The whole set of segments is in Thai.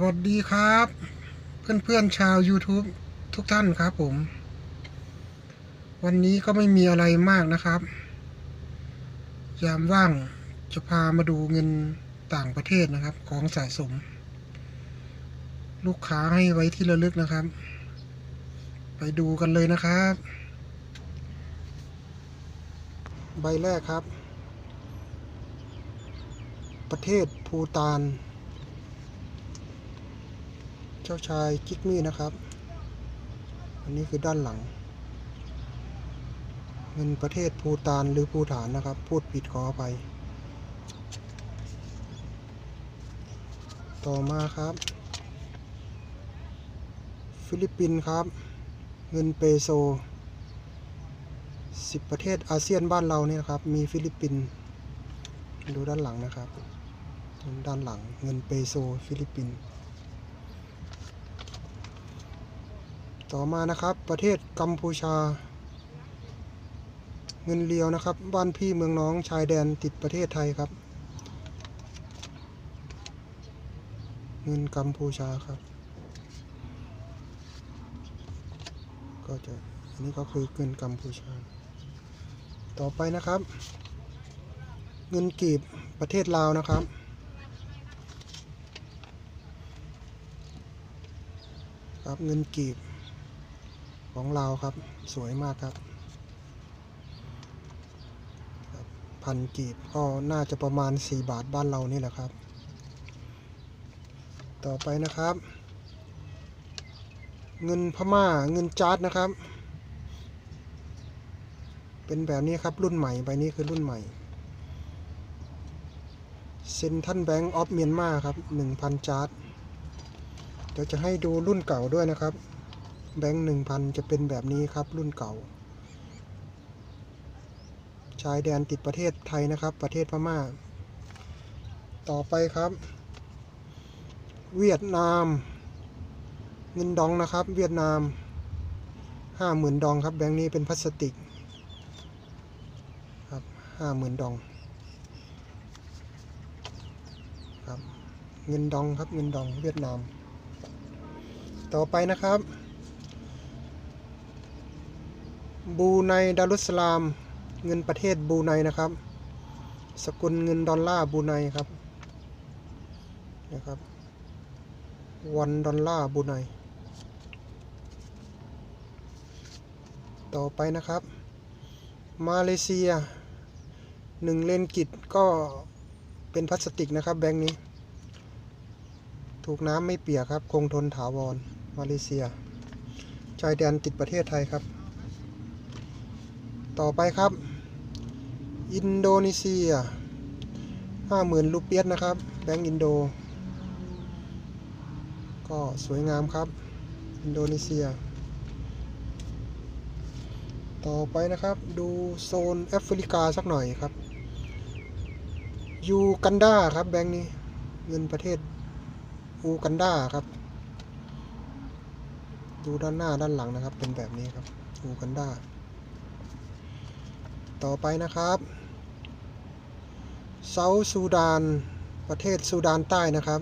สวัสดีครับ เพื่อนๆชาว YouTube ทุกท่านครับผม วันนี้ก็ไม่มีอะไรมากนะครับ ยามว่างจะพามาดูเงินต่างประเทศนะครับ ของสะสม ลูกค้าให้ไว้ที่ระลึกนะครับ ไปดูกันเลยนะครับ ใบแรกครับ ประเทศภูตาน เจ้าชายจิกมี่นะครับ อันนี้คือด้านหลังเงินประเทศภูตานหรือภูฐานนะครับ พูดผิดขออภัยต่อมาครับ ฟิลิปปินส์ครับ เงินเปโซสิบประเทศอาเซียนบ้านเราเนี่ยครับ มีฟิลิปปินส์ดูด้านหลังนะครับ ด้านหลังเงินเปโซฟิลิปปินส์ ต่อมานะครับ ประเทศกัมพูชา เงินเลียวนะครับ บ้านพี่เมืองน้องชายแดนติดประเทศไทยครับ เงินกัมพูชาครับ ก็จะอันนี้ก็คือเงินกัมพูชา ต่อไปนะครับ เงินกีบประเทศลาวนะครับครับเงินกีบ ของเราครับสวยมากครับครับ พันกีบก็น่าจะประมาณ 4 บาทบ้านเรานี่แหละครับ ต่อไปนะครับ เงินพม่าเงินจาร์ดนะครับ เป็นแบบนี้ครับรุ่นใหม่ใบนี้คือรุ่นใหม่เซนทันแบงก์ออฟเมียนมาครับ 1,000 จาร์ดเดี๋ยวจะให้ดูรุ่นเก่าด้วยนะครับ แบงค์หนึ่งพันจะเป็นแบบนี้ครับรุ่นเก่า ชายแดนติดประเทศไทยนะครับ ประเทศพม่า ต่อไปครับ เวียดนาม เงินดองนะครับ เวียดนามห้าหมื่นดองครับ แบงค์นี้เป็นพลาสติกครับห้าหมื่นดองครับเงินดองครับเงินดองเวียดนาม ต่อไปนะครับ บูไนดารุสลาม เงินประเทศบูไนนะครับ สกุลเงินดอลลาร์บูไนครับนะครับวันดอลลาร์บูไนต่อไปนะครับ มาเลเซียหนึ่งเลนกิตก็เป็นพลาสติกนะครับแบงค์นี้ ถูกน้ำไม่เปียกครับ คงทนถาวรมาเลเซียชายแดนติดประเทศไทยครับ ต่อไปครับ อินโดนีเซียห้าหมื่นรูเปียสนะครับ แบงก์อินโด ก็สวยงามครับ อินโดนีเซีย ต่อไปนะครับ ดูโซนแอฟริกาสักหน่อยครับ ยูกันดาครับแบงก์นี้ เงินประเทศอูกันดาครับ ดูด้านหน้าด้านหลังนะครับ เป็นแบบนี้ครับอูกันดา ต่อไปนะครับเซาท์ซูดาน ประเทศซูดานใต้นะครับ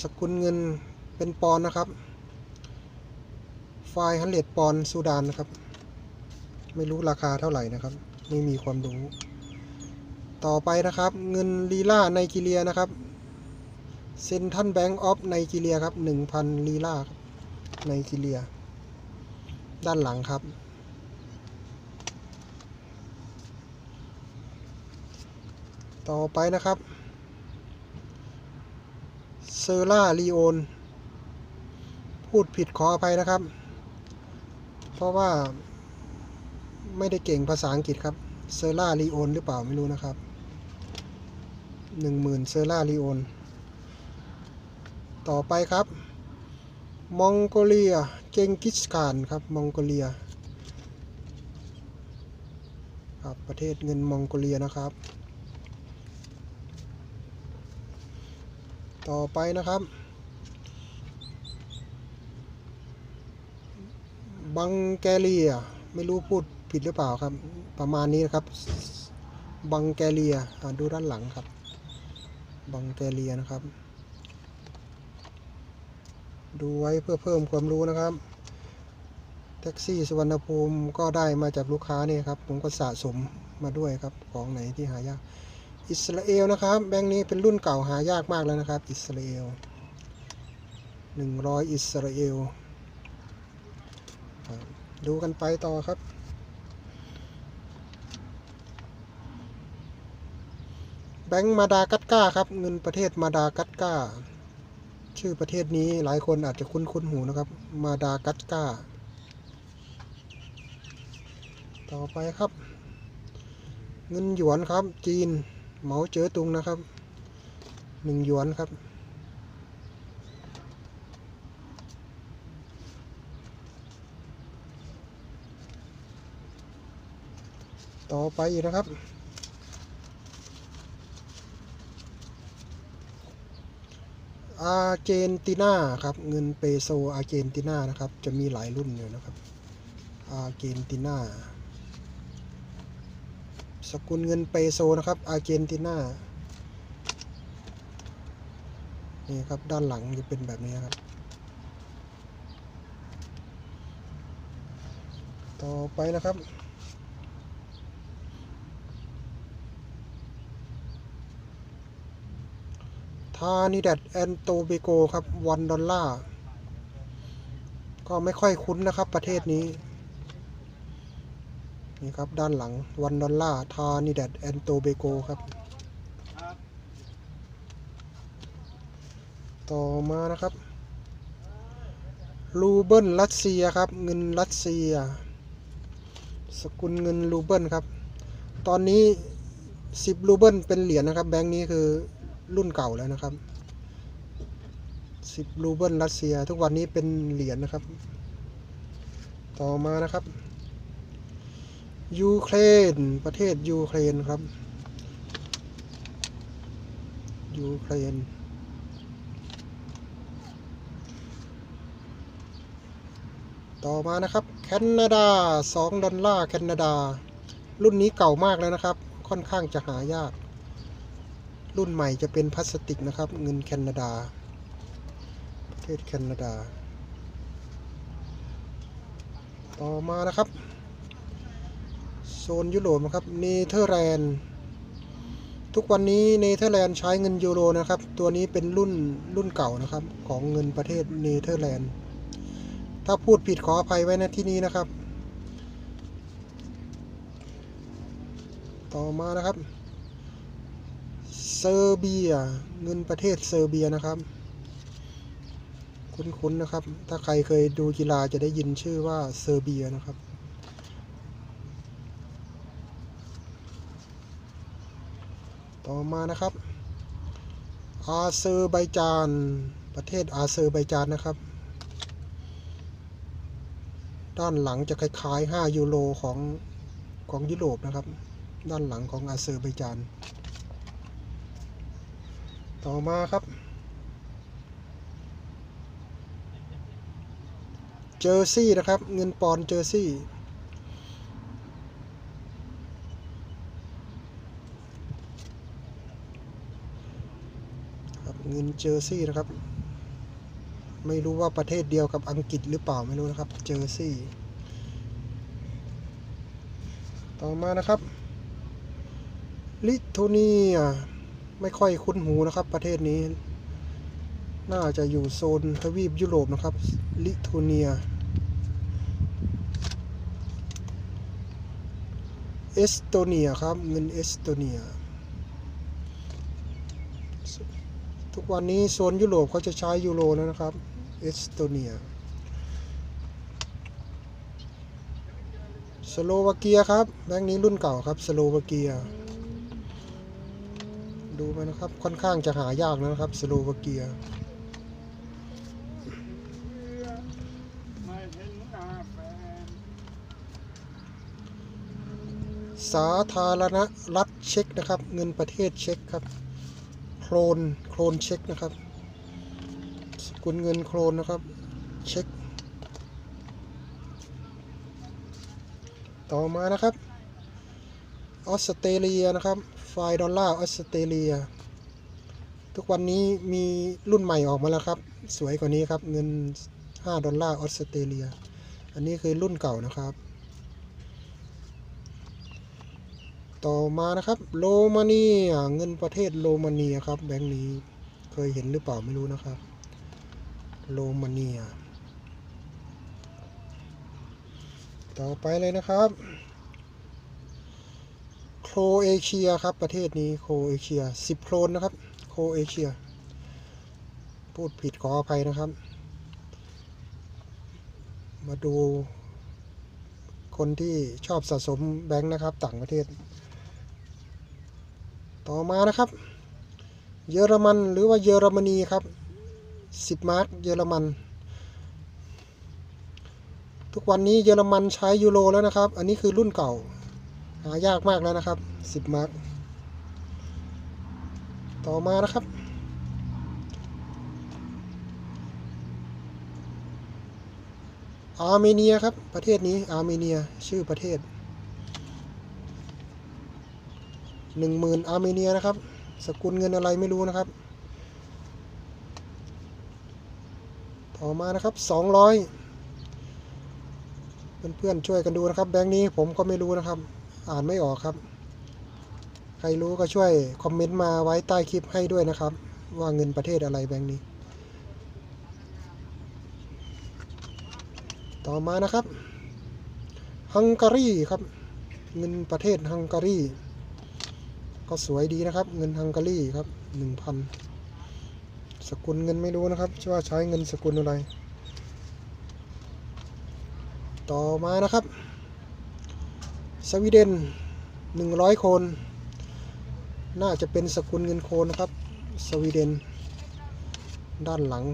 สกุลเงินเป็นปอนนะครับ ไฟฮันเลดปอนซูดานนะครับ ไม่รู้ราคาเท่าไหร่นะครับ ไม่มีความรู้ ต่อไปนะครับ เงินลีลาไนจีเรียนะครับเซนทันแบงก์ออฟไนจีเรียครับ 1,000ลีลาไนจีเรีย ด้านหลังครับ ต่อไปนะครับเซอร่าลีโอนพูดผิดขออภัยนะครับ เพราะว่าไม่ได้เก่งภาษาอังกฤษครับเซอร่าลีโอนหรือเปล่าไม่รู้นะครับหนึ่งหมื่นเซอร่าลีโอนต่อไปครับ มองโกเลียเจงกิสข่านครับ มองโกเลีย ครับ ประเทศเงินมองโกเลียนะครับ ต่อไปนะครับ บังแกเลีย ไม่รู้พูดผิดหรือเปล่าครับ ประมาณนี้นะครับ บังแกเรียดูด้านหลังครับ บังแกเรียนะครับ ดูไว้เพื่อเพิ่มความรู้นะครับ แท็กซี่สุวรรณภูมิก็ได้มาจากลูกค้านี่ครับ ผมก็สะสมมาด้วยครับ ของไหนที่หายาก อิสราเอลนะครับ แบงค์นี้เป็นรุ่นเก่าหายากมากแล้วนะครับ อิสราเอลหนึ่งร้อยอิสราเอล ดูกันไปต่อครับแบงค์มาดากัสกาครับ เงินประเทศมาดากัสกา ชื่อประเทศนี้หลายคนอาจจะคุ้นคุ้นๆหูนะครับ มาดากัสการ์ต่อไปครับ เงินหยวนครับ จีนเหมาเจ๋อตุงนะครับหนึ่งหยวนครับ ต่อไปอีกนะครับ อาร์เจนตินาครับ เงินเปโซอาร์เจนตินานะครับ จะมีหลายรุ่นอยู่นะครับ อาร์เจนตินาสกุลเงินเปโซนะครับ อาร์เจนตินานี่ครับ ด้านหลังจะเป็นแบบนี้ครับ ต่อไปนะครับ ทานิดัดแอนโตเบโกครับวันดอลลาร์ก็ไม่ค่อยคุ้นนะครับประเทศนี้ นี่ครับด้านหลังวันดอลลาร์ทานิดัดแอนโตเบโกครับ ต่อมานะครับรูเบิลรัสเซียครับเงินรัสเซีย สกุลเงินรูเบิลครับ ตอนนี้ 10รูเบิลเป็นเหรียญนะครับ แบงค์นี้คือ รุ่นเก่าแล้วนะครับ10รูเบิลรัสเซีย ทุกวันนี้เป็นเหรียญนะครับ ต่อมานะครับ ยูเครน ประเทศยูเครนครับ ยูเครน ต่อมานะครับ แคนาดา 2 ดอลลาร์แคนาดา รุ่นนี้เก่ามากแล้วนะครับ ค่อนข้างจะหายาก รุ่นใหม่จะเป็นพลาสติกนะครับ เงินแคนาดา ประเทศแคนาดา ต่อมานะครับ โซนยุโรปนะครับ เนเธอร์แลนด์ ทุกวันนี้เนเธอร์แลนด์ใช้เงินยูโรนะครับ ตัวนี้เป็นรุ่นรุ่นเก่านะครับ ของเงินประเทศเนเธอร์แลนด์ ถ้าพูดผิดขออภัยไว้ในที่นี้นะครับ ต่อมานะครับ เซอร์เบีย เงินประเทศเซอร์เบียนะครับ คุ้นๆนะครับ ถ้าใครเคยดูกีฬาจะได้ยินชื่อว่าเซอร์เบียนะครับต่อมานะครับ อาเซอร์ไบจาน ประเทศอาเซอร์ไบจานนะครับ ด้านหลังจะคล้ายๆ 5 ยูโรของของยุโรปนะครับ ด้านหลังของอาเซอร์ไบจาน ต่อมาครับ เจอร์ซี่นะครับ เงินปอนเจอร์ซี่ครับเงินเจอร์ซี่นะครับ ไม่รู้ว่าประเทศเดียวกับอังกฤษหรือเปล่าไม่รู้นะครับ เจอร์ซี่ ต่อมานะครับ ลิทัวเนีย ไม่ค่อยคุ้นหูนะครับ ประเทศนี้ น่าจะอยู่โซนทวีปยุโรปนะครับ ลิทัวเนีย เอสโตเนียครับ เงินเอสโตเนีย ทุกวันนี้โซนยุโรปเขาจะใช้ยูโรแล้วนะครับ เอสโตเนีย สโลวาเกียครับ แบงค์นี้รุ่นเก่าครับ สโลวาเกีย ดูไปนะครับ ค่อนข้างจะหายากนะครับ สโลวาเกียสาธารณรัฐเช็กนะครับ เงินประเทศเช็กครับ โครนโครนเช็กนะครับ สกุลเงินโครนนะครับ เช็กต่อมานะครับ ออสเตรเลียนะครับ ดอลลาร์ออสเตรเลีย ทุกวันนี้มีรุ่นใหม่ออกมาแล้วครับ สวยกว่านี้ครับเงิน 5 ดอลลาร์ออสเตรเลีย อันนี้คือรุ่นเก่านะครับ ต่อมานะครับโรมาเนียเงินประเทศโรมาเนียครับแบงค์นี้เคยเห็นหรือเปล่าไม่รู้นะครับโรมาเนีย ต่อไปเลยนะครับ เอเชียครับประเทศนี้โครเอเชียสิบโครนนะครับ โครเอเชีย พูดผิดขออภัยนะครับ มาดู คนที่ชอบสะสมแบงค์นะครับ ต่างประเทศ ต่อมานะครับ เยอรมันหรือว่าเยอรมนีครับสิบมาร์กเยอรมัน ทุกวันนี้เยอรมันใช้ยูโรแล้วนะครับ อันนี้คือรุ่นเก่าายากมากแล้วนะครับ10มาร์กต่อมานะครับ อาร์เมเนียครับ ประเทศนี้อาร์เมเนียชื่อประเทศหนึ่งหมื่นอาร์เมเนียนะครับ สกุลเงินอะไรไม่รู้นะครับ ต่อมานะครับสองร้อยเพื่อนๆช่วยกันดูนะครับ แบงค์นี้ผมก็ไม่รู้นะครับ อ่านไม่ออกครับ ใครรู้ก็ช่วยคอมเมนต์มาไว้ใต้คลิปให้ด้วยนะครับ ว่าเงินประเทศอะไรแบงค์นี้ ต่อมานะครับฮังการีครับ เงินประเทศฮังการีก็สวยดีนะครับ เงินฮังการีครับหนึ่งพันสกุลเงินไม่รู้นะครับว่าใช้เงินสกุลอะไร ต่อมานะครับ สวีเดนหนึ่งร้อยโคน น่าจะเป็นสกุลเงินโคนนะครับ สวีเดน ด้านหลัง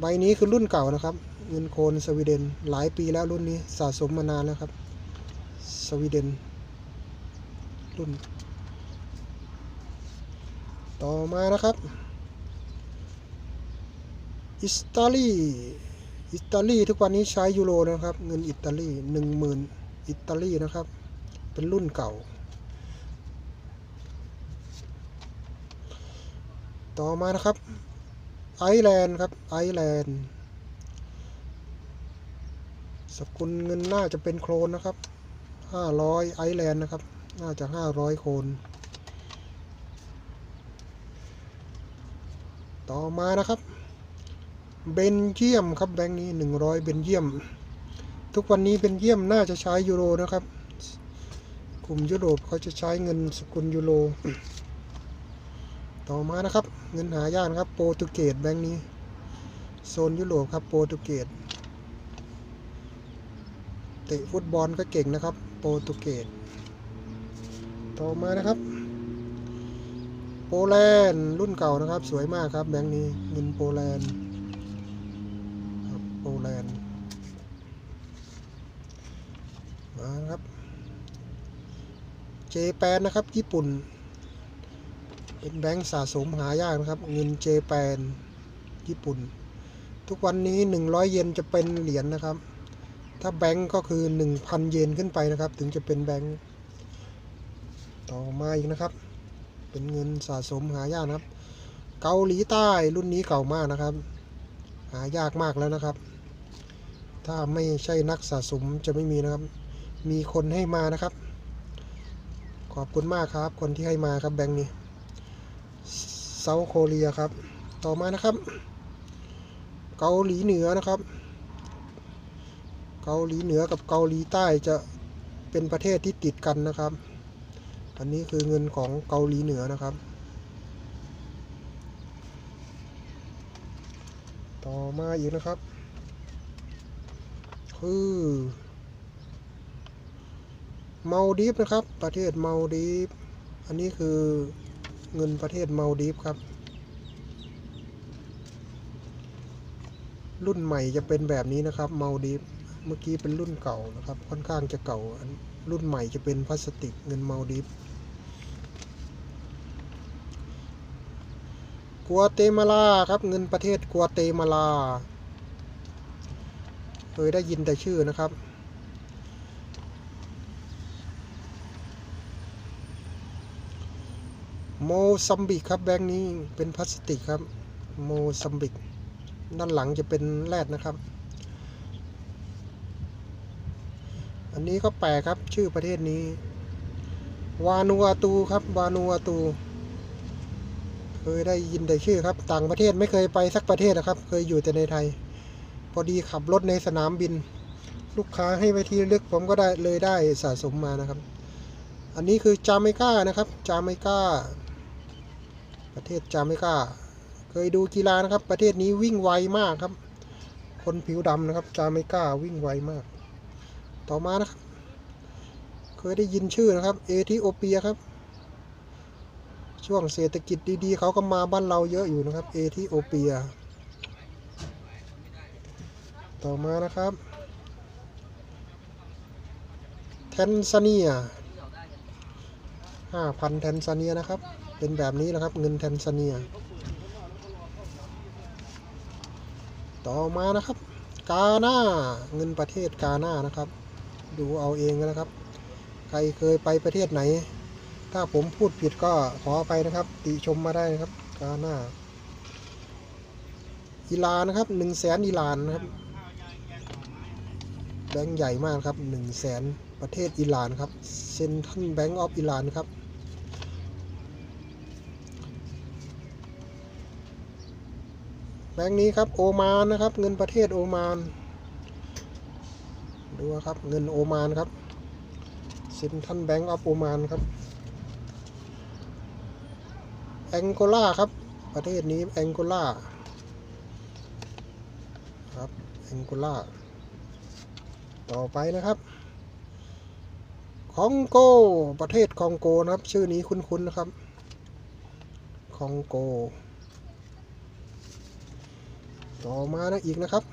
ใบนี้คือรุ่นเก่านะครับ เงินโคนสวีเดน หลายปีแล้วรุ่นนี้สะสมมานานแล้วครับ สวีเดน รุ่น ต่อมานะครับ อิตาลี อิตาลีทุกวันนี้ใช้ยูโรนะครับ เงินอิตาลีหนึ่งหมื่น อิตาลีนะครับ เป็นรุ่นเก่า ต่อมานะครับ ไอร์แลนด์ครับ ไอร์แลนด์ สกุลเงินน่าจะเป็นโครนนะครับห้าร้อยไอร์แลนด์นะครับ น่าจะห้าร้อยโครนต่อมานะครับ เบนเยียมครับแบงค์นี้หนึ่งร้อยเบนเยียม ทุกวันนี้เบนเยี่ยมน่าจะใช้ยูโรนะครับ กลุ่มยุโรปเขาจะใช้เงินสกุลยูโร ต่อมานะครับ เงินหายากนะครับ โปรตุเกสแบงค์นี้ โซนยุโรปครับโปรตุเกสเตะฟุตบอลก็เก่งนะครับ โปรตุเกสต่อมานะครับ โปแลนด์รุ่นเก่านะครับ สวยมากครับแบงค์นี้เงินโปแลนด์โปแลนด์มานะครับ เจแปนนะครับ ญี่ปุ่นเป็นแบงค์สะสมหายากนะครับ เงินเจแปนญี่ปุ่น ทุกวันนี้ 100 เยนจะเป็นเหรียญนะครับ ถ้าแบงก์ก็คือ 1,000 เยนขึ้นไปนะครับ ถึงจะเป็นแบงก์ต่อมาอีกนะครับ เป็นเงินสะสมหายากนะครับ เกาหลีใต้รุ่นนี้เก่ามากนะครับ หายากมากแล้วนะครับ ถ้าไม่ใช่นักสะสมจะไม่มีนะครับ มีคนให้มานะครับ อบคุณมากครับ คนที่ให้มาครับแบงค์นี้เซาท์โคเรียครับ ต่อมานะครับ เกาหลีเหนือนะครับ เกาหลีเหนือกับเกาหลีใต้จะเป็นประเทศที่ติดกันนะครับ อันนี้คือเงินของเกาหลีเหนือนะครับ ต่อมาอีกนะครับ คือ มาดีฟนะครับ ประเทศมาดีฟอันนี้คือเงินประเทศมาดีฟครับ รุ่นใหม่จะเป็นแบบนี้นะครับมาดีฟเมื่อกี้เป็นรุ่นเก่านะครับ ค่อนข้างจะเก่าอันรุ่นใหม่จะเป็นพลาสติกเงินมาดีฟกัวเตมาลาครับ เงินประเทศกัวเตมาลา เคยได้ยินแต่ชื่อนะครับ โมซัมบิกครับแบงค์นี้เป็นพลาสติกครับ โมซัมบิก ด้านหลังจะเป็นแรดนะครับ อันนี้ก็แปลกครับชื่อประเทศนี้ วานูอาตูครับ วานูอาตู เคยได้ยินแต่ชื่อครับ ต่างประเทศไม่เคยไปสักประเทศนะครับ เคยอยู่แต่ในไทย พอดีขับรถในสนามบิน ลูกค้าให้ไปที่ลึกผมก็ได้เลยได้สะสมมานะครับอันนี้คือจาเมกานะครับ จาเมกา ประเทศจาเมกาเคยดูกีฬานะครับ ประเทศนี้วิ่งไวมากครับ คนผิวดำนะครับจาเมกาวิ่งไวมาก ต่อมานะครับ เคยได้ยินชื่อนะครับ เอธิโอเปียครับ ช่วงเศรษฐกิจดีๆ เขาก็มาบ้านเราเยอะอยู่นะครับ เอธิโอเปีย ต่อมานะครับแทนซาเนียห้าพันแทนซาเนียนะครับ เป็นแบบนี้นะครับเงินแทนซาเนีย ต่อมานะครับ กาหน้าเงินประเทศกาหน้านะครับ ดูเอาเองนะครับ ใครเคยไปประเทศไหน ถ้าผมพูดผิดก็ขออภัยนะครับ ติชมมาได้นะครับ กาหน้าอิหร่านนะครับหนึ่งแสนอิหร่านนะครับแบงค์ใหญ่มากครับหนึ่งแสนประเทศอิหร่านครับเซนทันแบงก์ออฟอิหร่านครับ บงค์นี้ครับโอมานนะครับ เงินประเทศโอมาน ดูครับเงินโอมานครับเซนทันแบงก์ออฟโอมานครับแองโกลาครับ ประเทศนี้แองโกลาครับแองโกลาต่อไปนะครับคองโกประเทศคองโกนะครับ ชื่อนี้คุ้นๆนะครับคองโก ต่อมานะอีกนะครับ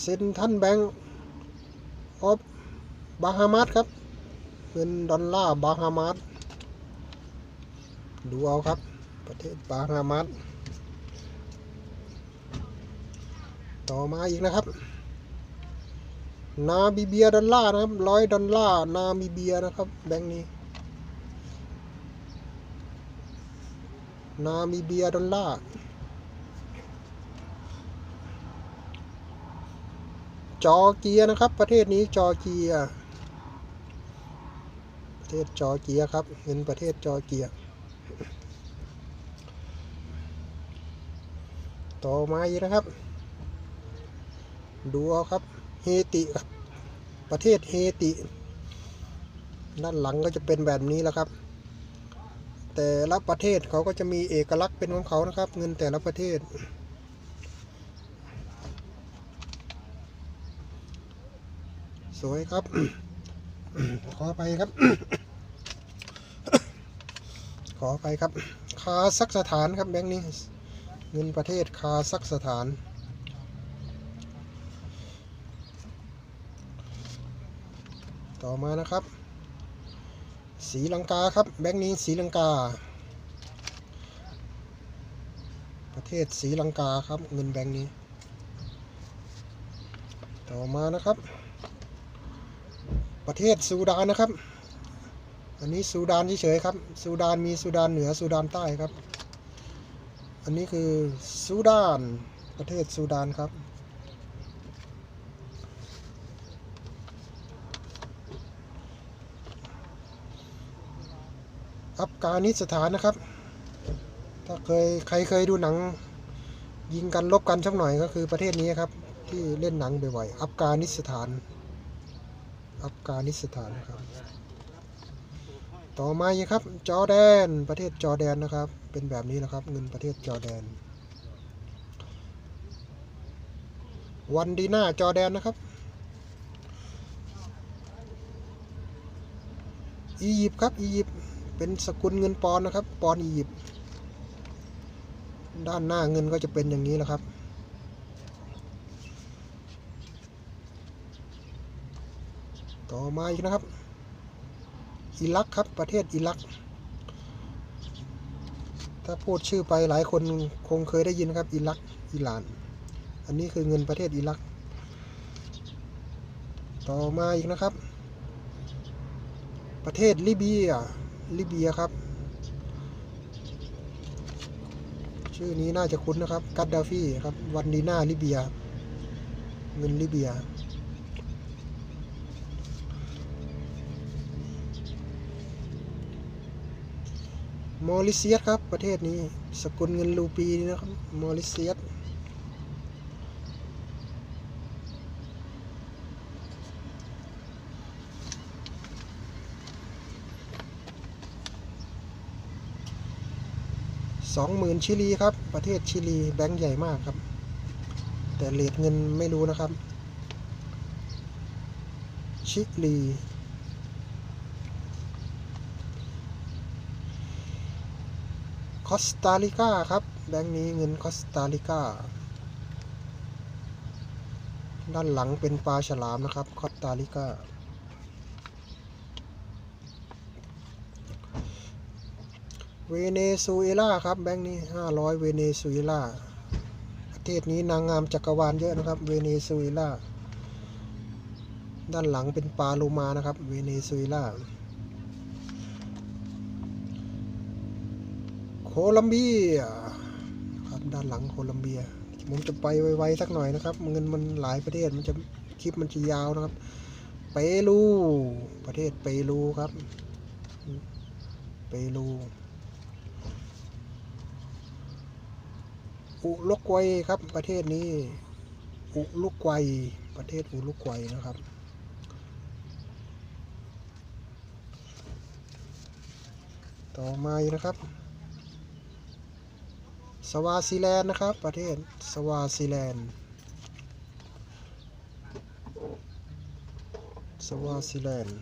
เซนทันแบงก์ออฟบาฮามาสครับเงินดอลลาร์บาฮามาสดูเอาครับ ประเทศบาฮามาสต่อมาอีกนะครับ นามิเบียดอลลาร์นะครับร้อยดอลลาร์นามิเบียนะครับ แบงค์นี้ นามิเบียดอลลาร์ จอร์เจียนะครับ ประเทศนี้จอร์เจีย ประเทศจอร์เจียครับเงินประเทศจอร์เจีย ต่อมาอีกนะครับ ดูเอาครับ เฮติครับ ประเทศเฮติ ด้านหลังก็จะเป็นแบบนี้แล้วครับ แต่ละประเทศเขาก็จะมีเอกลักษณ์เป็นของเขานะครับ เงินแต่ละประเทศ สวยครับ ขอไปครับ ขอไปครับ คาซักสถานครับแบงค์นี้ เงินประเทศคาซักสถานต่อมานะครับ สีลังกาครับ แบงค์นี้สีลังกา ประเทศสีลังกาครับเงินแบงค์นี้ ต่อมานะครับ ประเทศซูดานนะครับ อันนี้ซูดานเฉยๆครับซูดานมีซูดานเหนือซูดานใต้ครับ อันนี้คือซูดานประเทศซูดานครับอัฟกานิสถานนะครับ ถ้าเคยใครเคยดูหนัง ยิงกันลบกันสักหน่อยก็คือประเทศนี้ครับ ที่เล่นหนังบ่อยๆอัฟกานิสถาน อัฟกานิสถานนะครับ ต่อมาครับจอแดนประเทศจอแดนนะครับ เป็นแบบนี้นะครับเงินประเทศจอแดน วันดีหน่าจอแดนนะครับอียิปต์ครับอียิปต์เป็นสกุลเงินปอนนะครับ ปอนอียิปต์ด้านหน้าเงินก็จะเป็นอย่างนี้แหละครับ ต่อ มาอีกนะครับ อิรักครับประเทศอิรัก ถ้าพูดชื่อไปหลายคนคงเคยได้ยินครับ อิรักอิหร่าน อันนี้คือเงินประเทศอิรัก ต่อมาอีกนะครับ ประเทศลิเบียลิเบียครับ ชื่อนี้น่าจะคุ้นนะครับกัดดาฟี่ครับวันดีนาลิเบีย เงินลิเบีย มอริเซียสครับ ประเทศนี้ สกุลเงินรูปีนะครับมอริเซียสสองหมื่นชิลีครับ ประเทศชิลีแบงค์ใหญ่มากครับ แต่เลทเงินไม่รู้นะครับ ชิลี คอสตาริกาครับ แบงค์นี้เงินคอสตาริกา ด้านหลังเป็นปลาฉลามนะครับ คอสตาริกา เวเนซุเอลาครับ แบงค์นี้ 500 เวเนซุเอลา ประเทศนี้นางงามจักรวาลเยอะนะครับ เวเนซุเอลา ด้านหลังเป็นปลาโลมานะครับ เวเนซุเอลา โค ลัมเบียครับด้านหลังโคลัมเบีย ผมจะไปไวๆสักหน่อยนะครับ เงินมันหลายประเทศมันจะคลิปมันจะยาวนะครับ เปรู ประเทศเปรูครับ เปรูอุลุกวัยครับ ประเทศนี้ อุลุกวัยประเทศอุลุกวัยนะครับต่อมาอนะครับ สวาซิแลนด์นะครับ ประเทศสวาซิแลนด์สวาซิแลนด์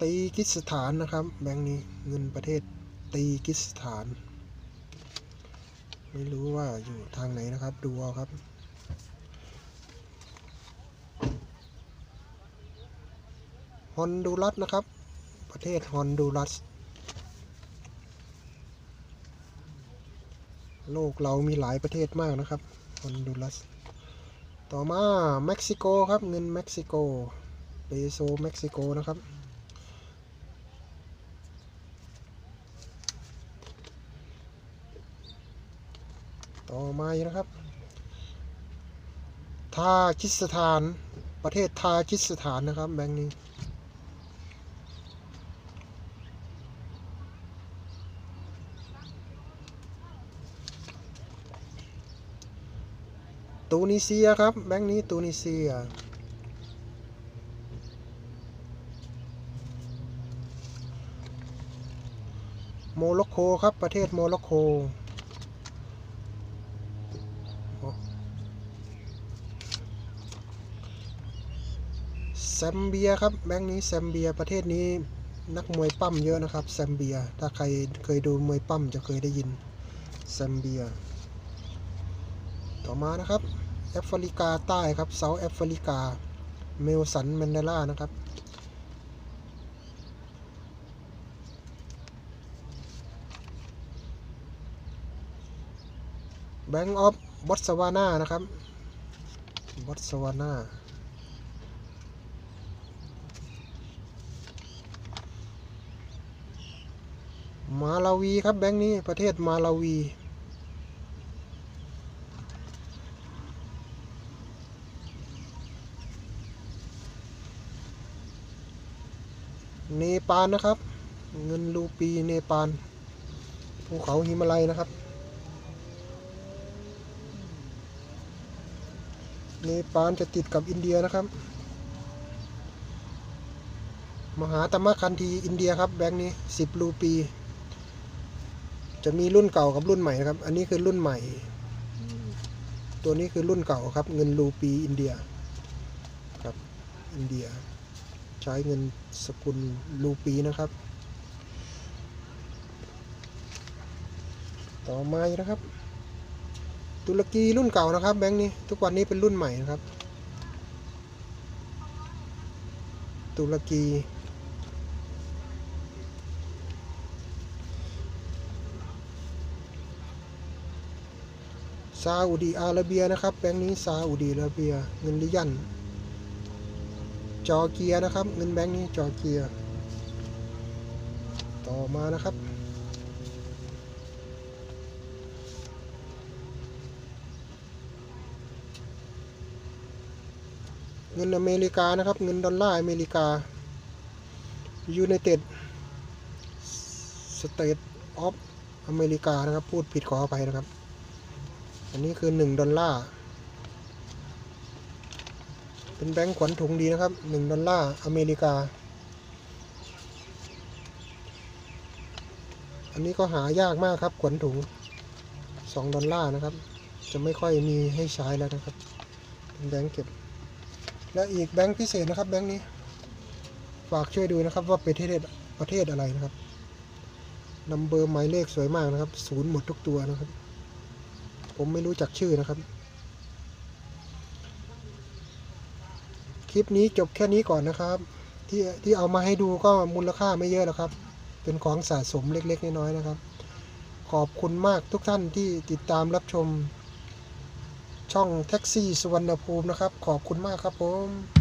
ตีกิสถานนะครับ แบงค์นี้เงินประเทศตีกิสถาน ไม่รู้ว่าอยู่ทางไหนนะครับ ดูเอาครับฮอนดูรัสนะครับ ประเทศฮอนดูรัส โลกเรามีหลายประเทศมากนะครับฮอนดูรัส ต่อมาเม็กซิโกครับเงินเม็กซิโกเปโซเม็กซิโกนะครับต่อมานะครับ ทาจิสถาน ประเทศทาจิสถานนะครับแบงค์นี้ ตูนิเซียครับ แบงค์นี้ตูนิเซีย โมร็อกโกครับ ประเทศโมร็อกโกแซมเบียครับ แบงค์นี้แซมเบียประเทศนี้นักมวยปั้มเยอะนะครับแซมเบีย ถ้าใครเคยดูมวยปั้มจะเคยได้ยินแซมเบีย ต่อมานะครับ แอฟริกาใต้ครับเซาท์แอฟริกา เมลสันแมนเดลานะครับ แบงก์ออฟบอตสวานานะครับบอตสวานามาลาวีครับแบงค์นี้ประเทศมาลาวี เนปาลนะครับ เงินรูปีเนปาลภูเขาหิมาลัยนะครับ เนปาลจะติดกับอินเดียนะครับ มหาตมะคันธีอินเดียครับแบงค์นี้สิบรูปี จะมีรุ่นเก่ากับรุ่นใหม่นะครับ อันนี้คือรุ่นใหม่ ตัวนี้คือรุ่นเก่าครับ เงินรูปีอินเดียครับอินเดีย ใช้เงินสกุลรูปีนะครับ ต่อมานะครับ ตุรกีรุ่นเก่านะครับ แบงค์นี้ทุกวันนี้เป็นรุ่นใหม่นะครับ ตุรกีซาอุดีอาระเบียนะครับแบงค์นี้ซาอุดีอาระเบียเงินลิยัน จอเกียร์นะครับ เงินแบงค์นี้จอเกียร์ ต่อมานะครับ เงินอเมริกานะครับ เงินดอลลาร์อเมริกา United States of อเมริกานะครับ พูดผิดขออภัยนะครับ อันนี้คือ 1 ดอลลาร์ เป็นแบงค์ขวัญถุงดีนะครับ 1 ดอลลาร์อเมริกา อันนี้ก็หายากมากครับ ขวัญถุง 2 ดอลลาร์นะครับ จะไม่ค่อยมีให้ใช้แล้วนะครับ เป็นแบงค์เก็บ และอีกแบงค์พิเศษนะครับแบงค์นี้ ฝากช่วยดูนะครับว่าเป็นประเทศประเทศอะไรนะครับนัมเบอร์หมายเลขสวยมากนะครับ ศูนย์หมดทุกตัวนะครับ ผมไม่รู้จักชื่อนะครับ ลิปนี้จบแค่นี้ก่อนนะครับ ที่ที่เอามาให้ดูก็มูลค่าไม่เยอะหรอกครับ เป็นของสะสมเล็กๆน้อยๆนะครับ ขอบคุณมากทุกท่านที่ติดตามรับชม ช่องแท็กซี่สุวรรณภูมินะครับ ขอบคุณมากครับผม